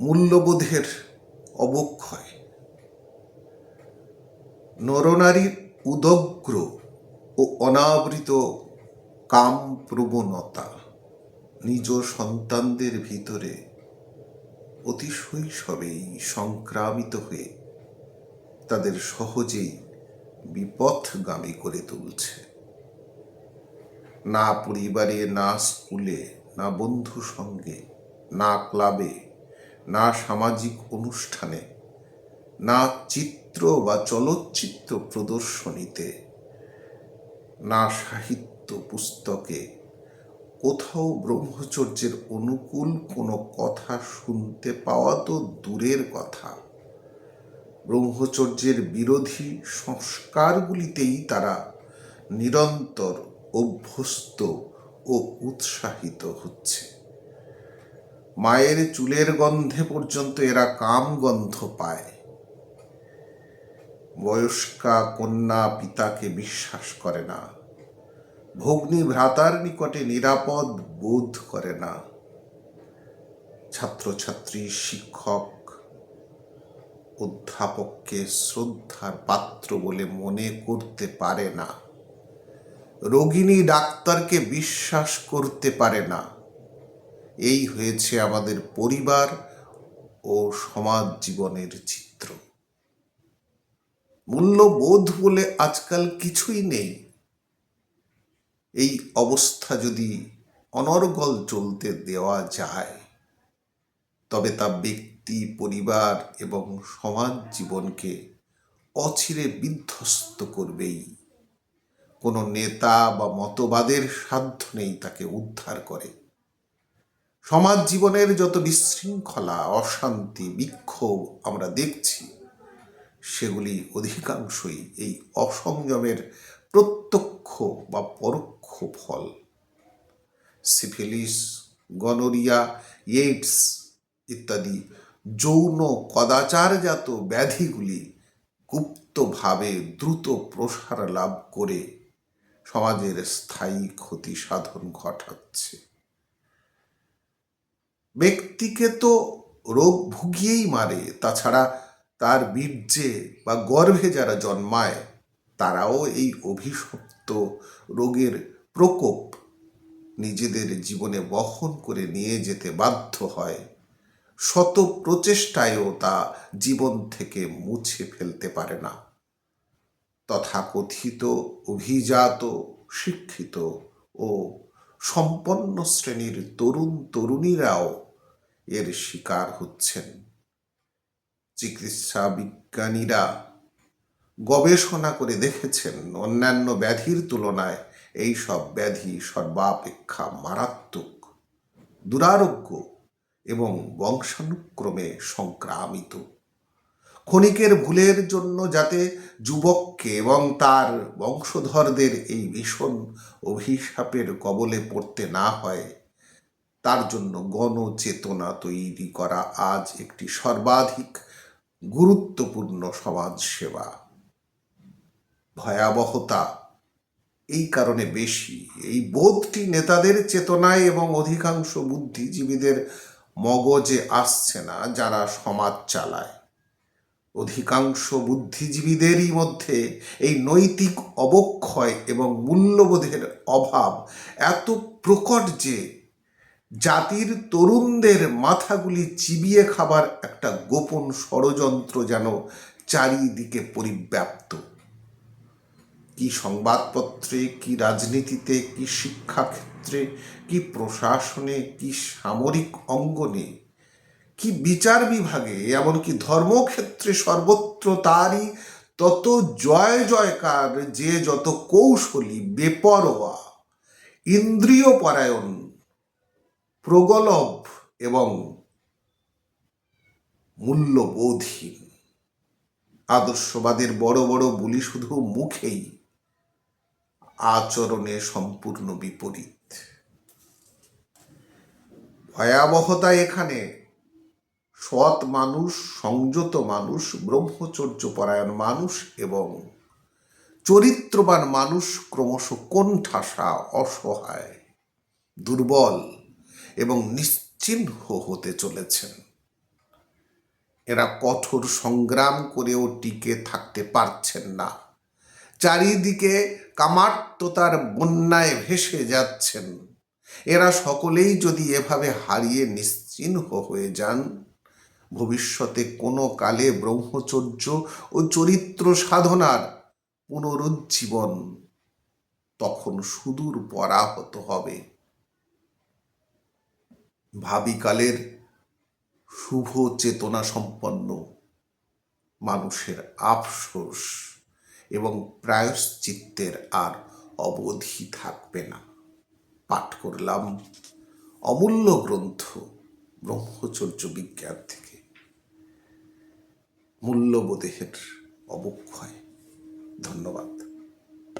মূল্যবোধের অবক্ষয়। নরনারীর উদগ্র ও অনাবৃত কাম প্রবণতা নিজ সন্তানদের ভিতরে অতি শৈশবেই সংক্রামিত হয়ে তাদের সহজেই বিপথগামী করে তুলছে। না পরিবারে, না স্কুলে, না বন্ধু সঙ্গে না ক্লাবে না সামাজিক অনুষ্ঠানে, না চিত্র বা চলচ্চিত্র প্রদর্শনীতে, না সাহিত্য পুস্তকে, কোথাও ব্রহ্মচর্যের অনুকূল কোনো কথা শুনতে পাওয়া তো দূরের কথা। ব্রহ্মচর্যের বিরোধী সংস্কারগুলিতেই তারা নিরন্তর অভ্যস্ত ও উৎসাহিত হচ্ছে। মায়ের চুলের গন্ধে পর্যন্ত এরা কাম গন্ধ পায়। বয়স্কা কন্যা পিতাকে বিশ্বাস করে না। ভগ্নী ভ্রাতার নিকটে নিরাপদ বোধ করে না। ছাত্রছাত্রী, শিক্ষক, অধ্যাপককে শ্রদ্ধার পাত্র বলে মনে করতে পারে না। রোগিণী ডাক্তারকে বিশ্বাস করতে পারে না। এই হয়েছে আমাদের পরিবার ও সমাজ জীবনের চিত্র। মূল্যবোধ বলে আজকাল কিছুই নেই। এই অবস্থা যদি অনর্গল চলতে দেওয়া যায়, তবে তা ব্যক্তি, পরিবার এবং সমাজ জীবনকে অচিরে বিধ্বস্ত করবেই। কোনো নেতা বা মতবাদের সাধ্য নেই তাকে উদ্ধার করে। সমাজ জীবনের যত বিশৃঙ্খলা, অশান্তি, বিক্ষোভ আমরা দেখছি, সেগুলি অধিকাংশই এই অসংযমের প্রত্যক্ষ বা পরোক্ষ ফল। সিফিলিস, গনোরিয়া এইডস ইত্যাদি যৌন কদাচারজাত ব্যাধিগুলি গুপ্তভাবে দ্রুত প্রসার লাভ করে সমাজের স্থায়ী ক্ষতি সাধন ঘটাচ্ছে। ব্যক্তিকে তো রোগ ভুগিয়েই মারে, তাছাড়া তার বীর্যে বা গর্ভে যারা জন্মায়, তারাও এই অভিশপ্ত রোগের প্রকোপ নিজেদের জীবনে বহন করে নিয়ে যেতে বাধ্য হয়। শত প্রচেষ্টায়ও তা জীবন থেকে মুছে ফেলতে পারে না। তথাকথিত, অভিজাত, শিক্ষিত ও সম্পন্ন শ্রেণির তরুণ তরুণীরাও এর শিকার হচ্ছেন। চিকিৎসা বিজ্ঞানীরা গবেষণা করে দেখেছেন, অন্যান্য ব্যাধির তুলনায় এই সব ব্যাধি সর্বাপেক্ষা মারাত্মক, দুরারোগ্য এবং বংশানুক্রমে সংক্রামিত। ক্ষণিকের ভুলের জন্য যাতে যুবককে এবং তার বংশধরদের এই ভীষণ অভিশাপের কবলে পড়তে না হয়, তার জন্য গণচেতনা তৈরি করা আজ একটি সর্বাধিক গুরুত্বপূর্ণ সমাজ সেবা ভয়াবহতা, এই কারণে বেশি। এই বোধটি নেতাদের চেতনায় এবং অধিকাংশ বুদ্ধিজীবীদের মগজে আসছে না যারা সমাজ চালায়। অধিকাংশ বুদ্ধিজীবীদেরই মধ্যে এই নৈতিক অবক্ষয় এবং মূল্যবোধের অভাব এত প্রকট যে জাতির তরুণদের মাথাগুলি চিবিয়ে খাবার একটা গোপন ষড়যন্ত্র যেন চারিদিকে পরিব্যাপ্ত। কি সংবাদপত্রে, কি রাজনীতিতে, কি শিক্ষাক্ষেত্রে, কি প্রশাসনে, কি সামরিক অঙ্গনে কি বিচার বিভাগে, এমনকি ধর্মক্ষেত্রে সর্বত্র তারই তত জয় জয়কার, যে যত কৌশলী, বেপরোয়া ইন্দ্রিয় পরায়ণ প্রগলভ এবং মূল্যবোধহীন। আদর্শবাদের বড় বড় বুলি শুধু মুখেই আচরণে সম্পূর্ণ বিপরীত। ভয়াবহতা এখানে সৎ মানুষ, সংযত মানুষ ব্রহ্মচর্য পরায়ণ মানুষ এবং চরিত্রবান মানুষ ক্রমশ কোণঠাসা অসহায়, দুর্বল এবং নিশ্চিহ্ন হতে চলেছেন। এরা কঠোর সংগ্রাম করেও টিকে থাকতে পারছেন না। চারিদিকে কামার্ততার বন্যায় ভেসে যাচ্ছেন। এরা সকলেই যদি এভাবে হারিয়ে নিশ্চিহ্ন হয়ে যান ভবিষ্যতে কোনো কালে ব্রহ্মচর্য ও চরিত্র সাধনার পুনরুজ্জীবন তখন সুদূর পরাহত হবে। ভাবিকালের শুভ চেতনা সম্পন্ন মানুষের আফসোস এবং প্রায়শ্চিত্তের আর অবধি থাকবে না। পাঠ করলাম অমূল্য গ্রন্থ ব্রহ্মচর্য বিজ্ঞান থেকে। মূল্যবোধের অবক্ষয়। ধন্যবাদ।